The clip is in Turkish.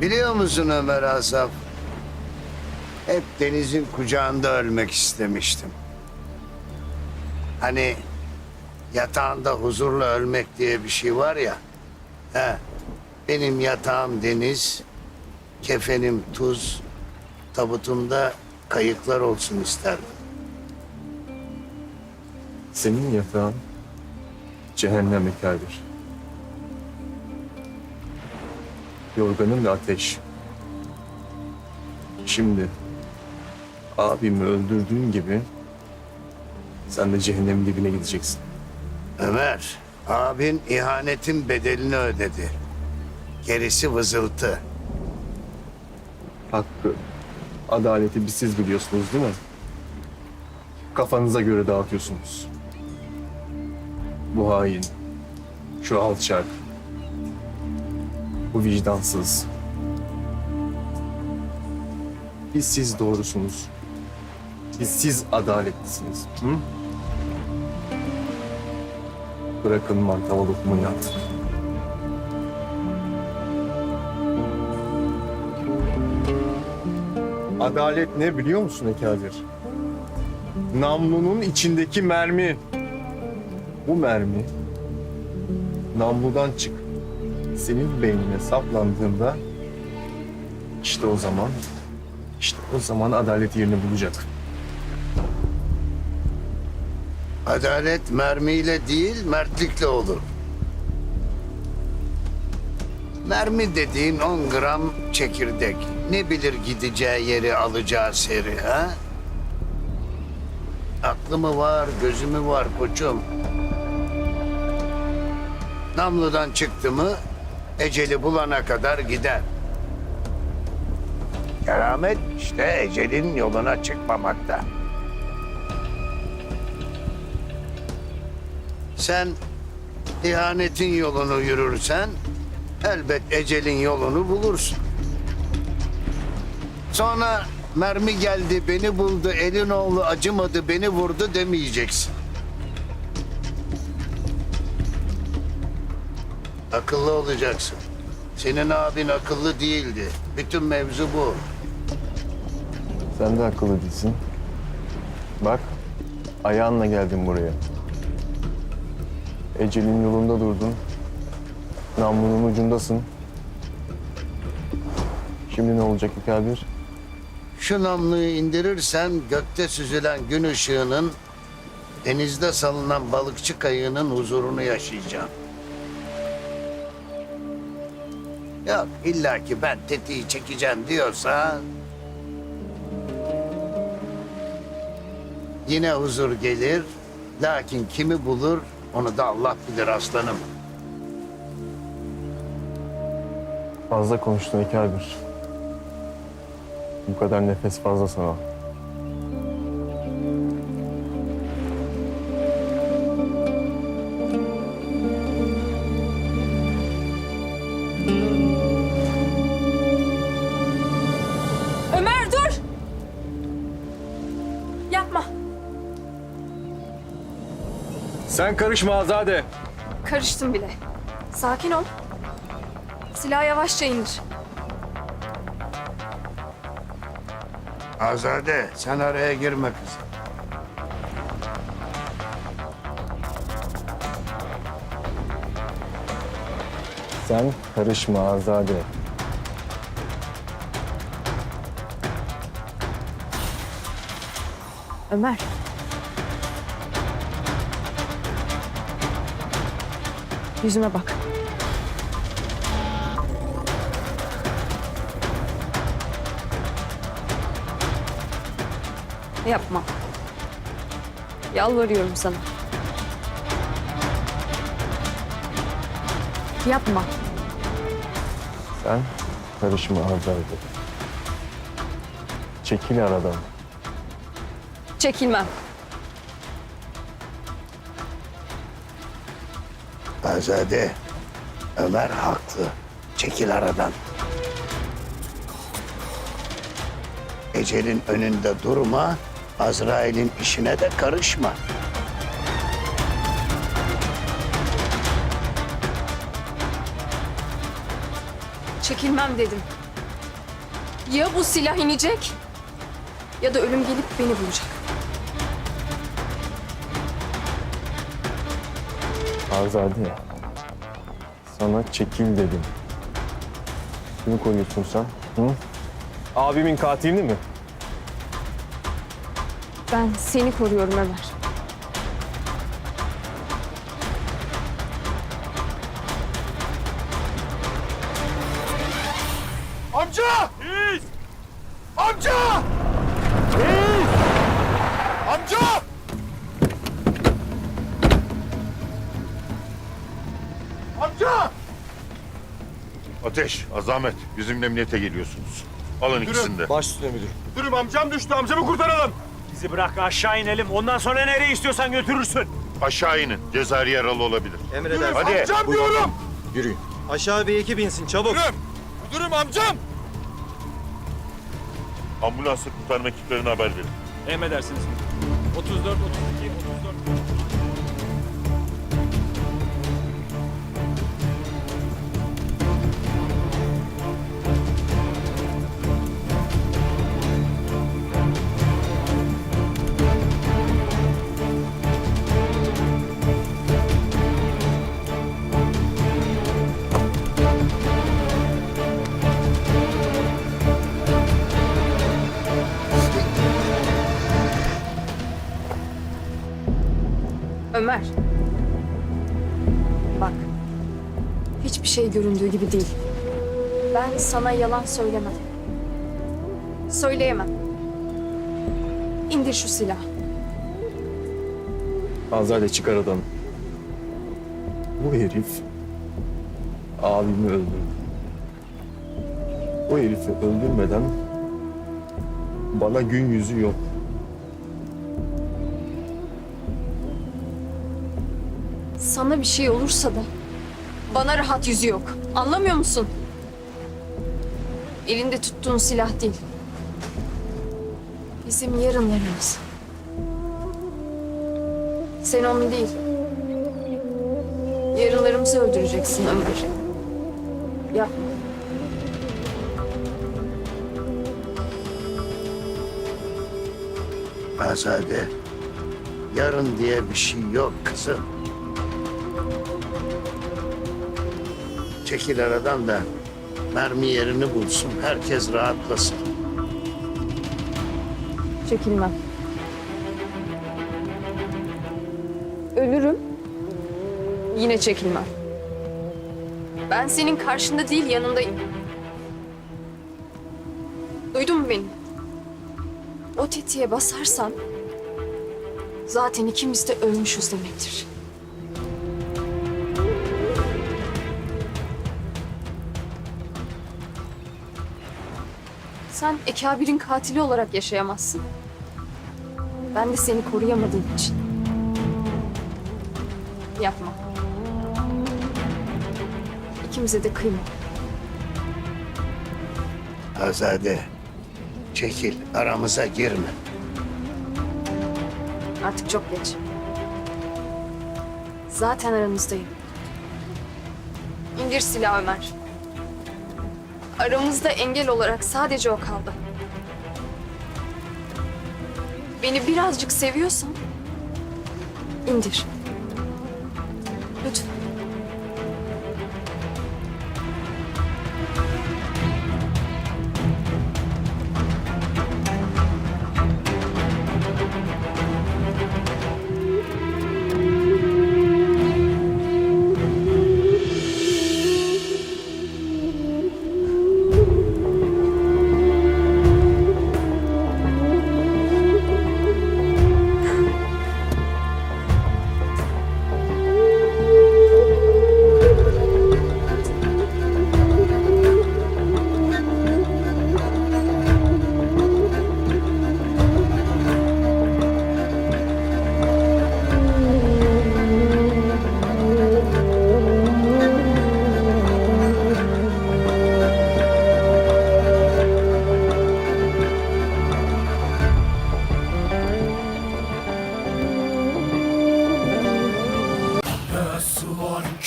Biliyor musun Ömer Asaf? Hep denizin kucağında ölmek istemiştim. Hani yatağında huzurla ölmek diye bir şey var ya. He, benim yatağım deniz, kefenim tuz, tabutumda kayıklar olsun isterdim. Senin yatağın cehennem ekerdir. Yorganın da ateş. Şimdi abimi öldürdüğün gibi sen de cehennemin dibine gideceksin. Ömer, abin ihanetin bedelini ödedi. Gerisi vızıltı. Hakkı, adaleti bir siz biliyorsunuz değil mi? Kafanıza göre dağıtıyorsunuz. Bu hain, şu alçak, bu vicdansız. Biz siz doğrusunuz. Biz siz adaletlisiniz. Hı? Bırakın mantava lokmayı at. Adalet ne biliyor musun Ekadir? Namlunun içindeki mermi. Bu mermi namludan çık. Senin beynine saplandığında işte o zaman işte o zaman adalet yerini bulacak. Adalet mermiyle değil, mertlikle olur. Mermi dediğin 10 gram çekirdek. Ne bilir gideceği yeri, alacağı seri ha? Aklı mı var, gözü mü var koçum? Namludan çıktı mı, eceli bulana kadar gider. Keramet işte ecelin yoluna çıkmamakta. Sen ihanetin yolunu yürürsen elbet ecelin yolunu bulursun. Sonra mermi geldi beni buldu elin oğlu acımadı beni vurdu demeyeceksin. Akıllı olacaksın. Senin abin akıllı değildi. Bütün mevzu bu. Sen de akıllı değilsin. Bak ayağınla geldin buraya. Ecelin yolunda durdun. Namlunun ucundasın. Şimdi ne olacak Ekadir? Şu namluyu indirirsen gökte süzülen gün ışığının denizde salınan balıkçı kayığının huzurunu yaşayacağım. Yok illa ki ben tetiği çekeceğim diyorsa yine huzur gelir. Lakin kimi bulur onu da Allah bilir aslanım. Fazla konuştun Ekadir. Bu kadar nefes fazla sana. Sen karışma Azade. Karıştım bile. Sakin ol. Silahı yavaşça indir. Azade sen araya girme kızım. Sen karışma Azade. Ömer. Yüzüme bak. Yapma. Yalvarıyorum sana. Yapma. Sen karışma Azade. Çekil aradan. Çekilmem. Azade Ömer haklı. Çekil aradan. Ecelin önünde durma. Azrail'in işine de karışma. Çekilmem dedim. Ya bu silah inecek ya da ölüm gelip beni bulacak. Azade. Sana çekil dedim. Kimi koruyorsun sen? Hı? Abimin katilini mi? Ben seni koruyorum Ömer. Amca! Amca! Amca! Ateş, Azamet bizimle emniyete geliyorsunuz. Alın ikisini de. Baş üstüne müdür. Müdürüm amcam düştü. Amcamı kurtaralım. Bizi bırak aşağı inelim. Ondan sonra nereye istiyorsan götürürsün. Aşağı inin. Cezayir yaralı olabilir. Emredersin. Hadi. Amcam diyorum. Yürüyün. Aşağı bir ekip insin çabuk. Müdürüm. Müdürüm amcam. Ambulansla kurtarma ekiplerine haber verin. Emredersiniz. 34, 32, 34. Ömer. Bak. Hiçbir şey göründüğü gibi değil. Ben sana yalan söylemem. Söyleyemem. İndir şu silahı. Azade çıkar adamı. Bu herif abimi öldürdü. O herifi öldürmeden bana gün yüzü yok. Sana bir şey olursa da bana rahat yüzü yok. Anlamıyor musun? Elinde tuttuğun silah değil. Bizim yarınlarımız. Sen onu değil. Yarınlarımızı öldüreceksin Ömer. Yapma. Azade. Yarın diye bir şey yok kızım. Çekil aradan da mermi yerini bulsun. Herkes rahatlasın. Çekilmem. Ölürüm. Yine çekilmem. Ben senin karşında değil yanındayım. Duydun mu beni? O tetiğe basarsan zaten ikimiz de ölmüşüz demektir. Sen Ekabir'in katili olarak yaşayamazsın. Ben de seni koruyamadığım için. Yapma. İkimize de kıyma. Azade. Çekil. Aramıza girme. Artık çok geç. Zaten aranızdayım. İndir silahı Ömer. Aramızda engel olarak sadece o kaldı. Beni birazcık seviyorsan indir.